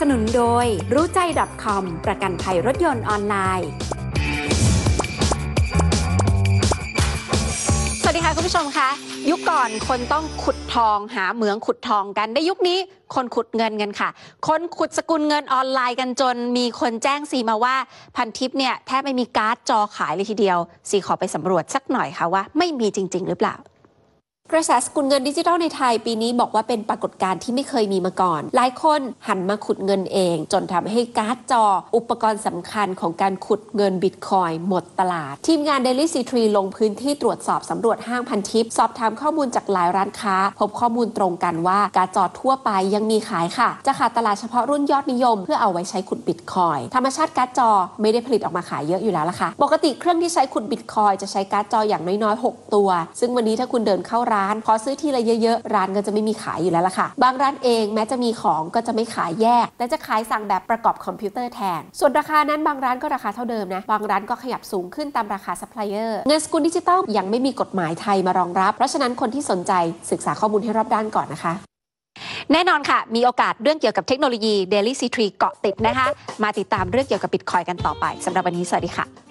สนุนโดย รู้ใจ .com ประกันภัยรถยนต์ออนไลน์ สวัสดีค่ะคุณผู้ชมคะยุคก่อนคนต้องขุดทองหาเหมืองขุดทองกันในยุคนี้คนขุดเงินกันค่ะ คนขุดสกุลเงินออนไลน์กันจน มีคนแจ้งซีมาว่าพันทิปเนี่ยแทบไม่มีการ์ดจอขายเลยทีเดียวซีขอไปสำรวจสักหน่อยค่ะว่า ไม่มีจริง ๆ หรือเปล่า ระแสสกุลเงินดิจิทัลในไทยปีนี้บอกว่าเป็นปรากฏการณ์ที่ไม่เคยมีมาก่อน หลายคนหันมาขุดเงินเอง จนทำให้การ์ดจอ อุปกรณ์สำคัญของการขุดเงินบิตคอยหมดตลาด ทีมงาน Daily c 3ลงพื้นที่ตรวจสอบสำรวจห้างพันทิป สอบถามข้อมูลจากหลายร้านค้า พบข้อมูลตรงกันว่าการ์ดจอทั่วไปยังมีขายค่ะ จะขาดตลาดเฉพาะรุ่นยอดนิยม เพื่อเอาไว้ใช้ขุดบิตคอยธรรมชาติการ์ดจอไม่ได้ผลิตออกมาขายเยอะอยู่แล้วล่ะค่ะ ปกติเครื่องที่ใช้ขุดบิตคอยจะใช้การ์ดจออย่างน้อยๆ 6 ตัว ซึ่งวันนี้ถ้าคุณเดินเข้าร้านขอซื้อทีละเยอะๆ ร้านก็จะไม่มีขายอยู่แล้วล่ะค่ะ บางร้านเองแม้จะมีของก็จะไม่ขายแยก แต่จะขายสั่งแบบประกอบคอมพิวเตอร์แทน ส่วนราคานั้นบางร้านก็ราคาเท่าเดิมนะ บางร้านก็ขยับสูงขึ้นตามราคาซัพพลายเออร์เงินสกุลดิจิตอลยังไม่มีกฎหมายไทยมารองรับ เพราะฉะนั้นคนที่สนใจศึกษาข้อมูลให้รอบด้านก่อนนะคะแน่นอนค่ะ มีโอกาสเรื่องเกี่ยวกับเทคโนโลยี Daily C3 เกาะติดนะคะ มาติดตามเรื่องเกี่ยวกับบิตคอยกันต่อไปสำหรับวันนี้สวัสดีค่ะ